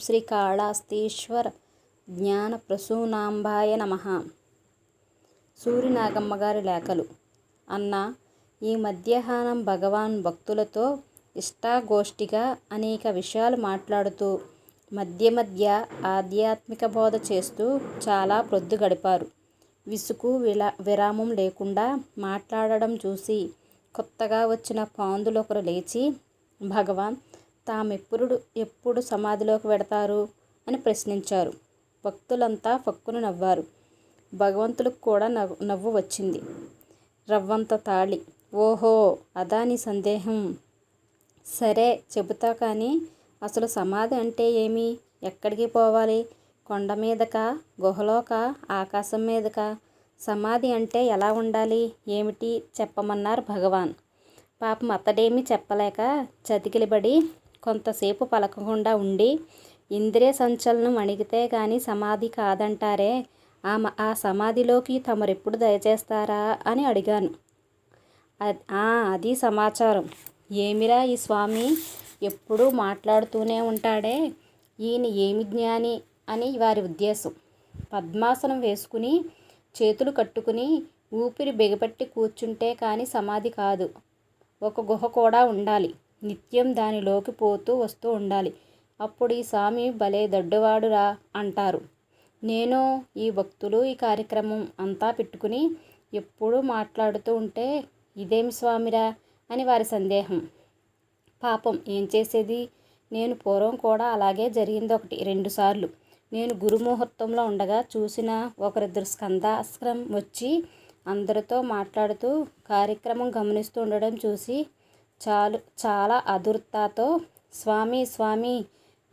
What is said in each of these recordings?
శ్రీకాళహస్తీశ్వర జ్ఞాన ప్రసూనాంబాయ నమ. సూర్యనాగమ్మగారి లేఖలు. అన్న ఈ మధ్యాహ్నం భగవాన్ భక్తులతో ఇష్టాగోష్ఠిగా అనేక విషయాలు మాట్లాడుతూ మధ్య మధ్య ఆధ్యాత్మిక బోధ చేస్తూ చాలా ప్రొద్దు గడిపారు. విసుకు విలా విరామం లేకుండా మాట్లాడడం చూసి కొత్తగా వచ్చిన పాందులు ఒకరు లేచి భగవాన్ తామెప్పుడు ఎప్పుడు సమాధిలోకి వెడతారు? అని ప్రశ్నించారు. భక్తులంతా పక్కును నవ్వారు. భగవంతులకు కూడా నవ్వు నవ్వు వచ్చింది. రవ్వంత తాళి. ఓహో అదా నీ సందేహం. సరే చెబుతా కానీ అసలు సమాధి అంటే ఏమి? ఎక్కడికి పోవాలి? కొండ మీదక? గుహలోక? ఆకాశం మీదక? సమాధి అంటే ఎలా ఉండాలి? ఏమిటి? చెప్పమన్నారు భగవాన్. పాపం అతడేమీ చెప్పలేక చతికిలబడి కొంతసేపు పలకకుండా ఉండి ఇంద్రియ సంచలనం అణిగితే కానీ సమాధి కాదంటారే ఆ ఆ సమాధిలోకి తమరెప్పుడు దయచేస్తారా అని అడిగాను. అది సమాచారం. ఏమిరా ఈ స్వామి? ఎప్పుడూ మాట్లాడుతూనే ఉంటాడే. ఈయన ఏమి జ్ఞాని అని వారి ఉద్దేశం. పద్మాసనం వేసుకుని చేతులు కట్టుకుని ఊపిరి బిగపెట్టి కూర్చుంటే కానీ సమాధి కాదు. ఒక గుహ కూడా ఉండాలి. నిత్యం దానిలోకి పోతూ వస్తూ ఉండాలి. అప్పుడు ఈ స్వామి భలే దడ్డవాడురా అంటారు. నేను ఈ భక్తులు ఈ కార్యక్రమం అంతా పెట్టుకుని ఎప్పుడూ మాట్లాడుతూ ఉంటే ఇదేమి స్వామిరా అని వారి సందేహం. పాపం ఏం చేసేది? నేను పూర్వం కూడా అలాగే జరిగింది ఒకటి రెండుసార్లు నేను గురుముహూర్తంలో ఉండగా చూసిన ఒకరిద్దరు స్కందాస్క్రం వచ్చి అందరితో మాట్లాడుతూ కార్యక్రమం గమనిస్తూ ఉండడం చూసి చాలు చాలా అదుర్తతో స్వామి స్వామి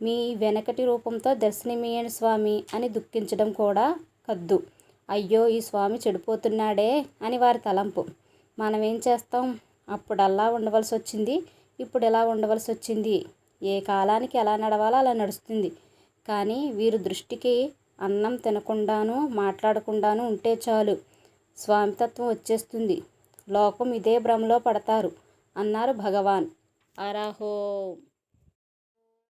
మీ వెనకటి రూపంతో దర్శనమీయండి స్వామి అని దుఃఖించడం కూడా కద్దు. అయ్యో ఈ స్వామి చెడిపోతున్నాడే అని వారి తలంపు. మనం ఏం చేస్తాం? అప్పుడల్లా ఉండవలసి వచ్చింది ఇప్పుడు ఎలా ఉండవలసి వచ్చింది ఏ కాలానికి ఎలా నడవాలో అలా నడుస్తుంది. కానీ వీరు దృష్టికి అన్నం తినకుండాను మాట్లాడకుండాను ఉంటే చాలు. స్వామితత్వం వచ్చేస్తుంది. లోకం ఇదే భ్రమలో పడతారు. అన్నారు భగవాన్. అరాహో.